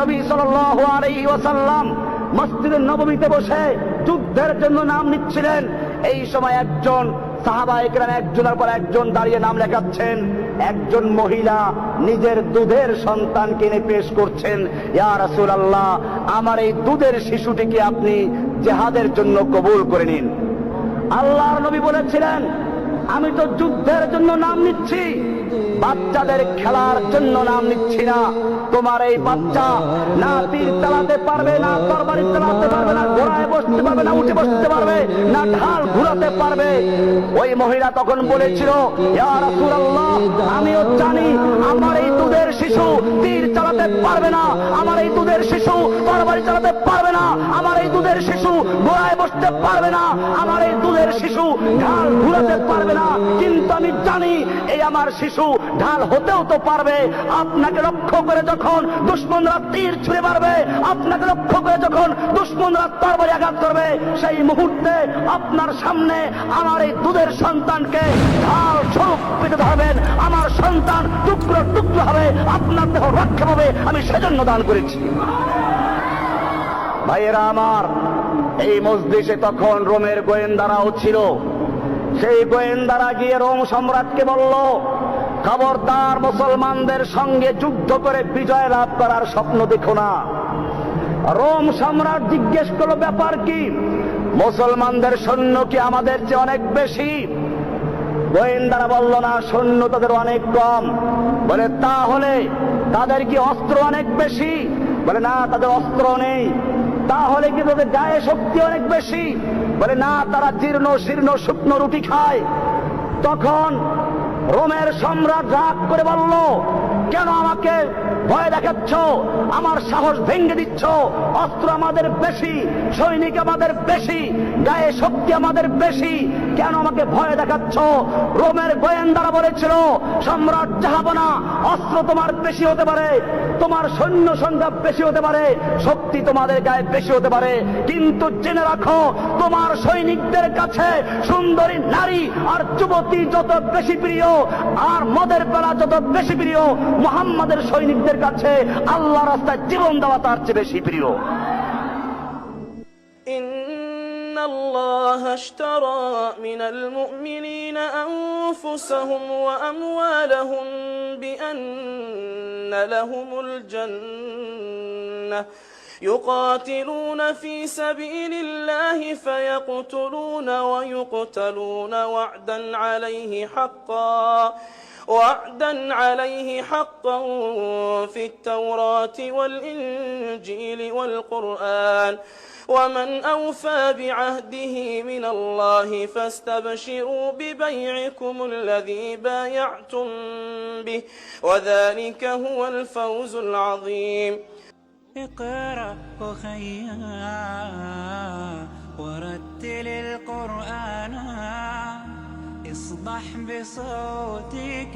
নবী ওয়াসাল্লাম মসজিদের নবমীতে বসে যুদ্ধের জন্য নাম নিচ্ছিলেন। এই সময় একজন সাহাবা একরাম, একজনের পর একজন দাঁড়িয়ে নাম লেখাচ্ছেন। একজন মহিলা নিজের দুধের সন্তান কিনে পেশ করছেন। রাসূলুল্লাহ, আমার এই দুধের শিশুটিকে আপনি জেহাদের জন্য কবুল করে নিন। আল্লাহর নবী বলেছিলেন আমি তো যুদ্ধের জন্য নাম নিচ্ছি। বাচ্চাদের খেলার জন্য নাম নিচ্ছি না। তোমার এই বাচ্চা না তীর চালাতে পারবে, না তরবারি চালাতে পারবে, না ঘোড়ায় বসতে পারবে, না উঠে বসতে পারবে, না ঢাল ঘুরাতে পারবে। ওই মহিলা তখন বলেছিল আমিও জানি আমার এই দুধের শিশু তীর চালাতে পারবে না, আমার এই দুধের শিশু তরবারি চালাতে পারবে না, আমার এই দুধের শিশু ঘোড়ায় বসতে পারবে না, আমার এই শিশু, ঢাল ঘুরাতে পারবে না। কিন্তু আমি জানি এই আমার শিশু ঢাল হতেও তো পারবে। আপনাকে লক্ষ্য করে যখন দুশ্মনরা তীর ছুঁড়ে মারবে, আপনাকে লক্ষ্য করে যখন দুশ্মনরা তরবারি আঘাত করবে, সেই মুহূর্তে আপনার সামনে আমার এই দুধের সন্তানকে ঢাল স্বরূপ পেতে ধরবেন। আমার সন্তান টুকরো টুকরো হবে, আপনার দেহ রক্ষা পাবে। আমি সেজন্য দান করেছি। ভাইয়েরা আমার এই মসজিদে তখন রোমের গোয়েন্দারাও ছিল। সেই গোয়েন্দারা গিয়ে রোম সম্রাটকে বলল, খবরদার মুসলমানদের সঙ্গে যুদ্ধ করে বিজয় লাভ করার স্বপ্ন দেখো না। রোম সম্রাট জিজ্ঞেস করল, ব্যাপার কি? মুসলমানদের সৈন্য কি আমাদের চেয়ে অনেক বেশি? গোয়েন্দারা বলল, না, সৈন্য তাদের অনেক কম। বলে, তাহলে তাদের কি অস্ত্র অনেক বেশি? বলে, না, তাদের অস্ত্র নেই। তাহলে কি তাদের গায়ে শক্তি অনেক বেশি। বলে, না, তারা জীর্ণ, শীর্ণ, শুকনো রুটি খায়। তখন রোমের সম্রাট রাগ করে বলল কেন আমাকে ভয় দেখাচ্ছ? আমার সাহস ভেঙে দিচ্ছ। অস্ত্র আমাদের বেশি, সৈনিক আমাদের বেশি, গায়ে শক্তি আমাদের বেশি। কেন আমাকে ভয় দেখাচ্ছ? রোমের গোয়েন্দারা বলেছিল, সম্রাট জাহাবনা অস্ত্র তোমার বেশি হতে পারে, তোমার সৈন্য সংখ্যা বেশি হতে পারে, শক্তি তোমাদের গায়ে বেশি হতে পারে। কিন্তু জেনে রাখো তোমার সৈনিকদের কাছে সুন্দরী নারী আর যুবতী যত বেশি প্রিয় আর মদের পেলা যত বেশি প্রিয় মোহাম্মদের সৈনিকদের কাছে আল্লাহ রাস্তায় জীবন দেওয়া তার চেয়ে বেশি প্রিয় إن الله اشترى من المؤمنين أنفسهم وأموالهم بأن لهم الجنة يقاتلون في سبيل الله فيقتلون ويقتلون وعدا عليه حقا وعدا عليه حقا في التوراة والإنجيل والقرآن. ومن أوفى بعهده من الله فاستبشروا ببيعكم الذي بايعتم به وذلك هو الفوز العظيم. اقرأ أخيا ورتل القرآن. اصبح بصوتك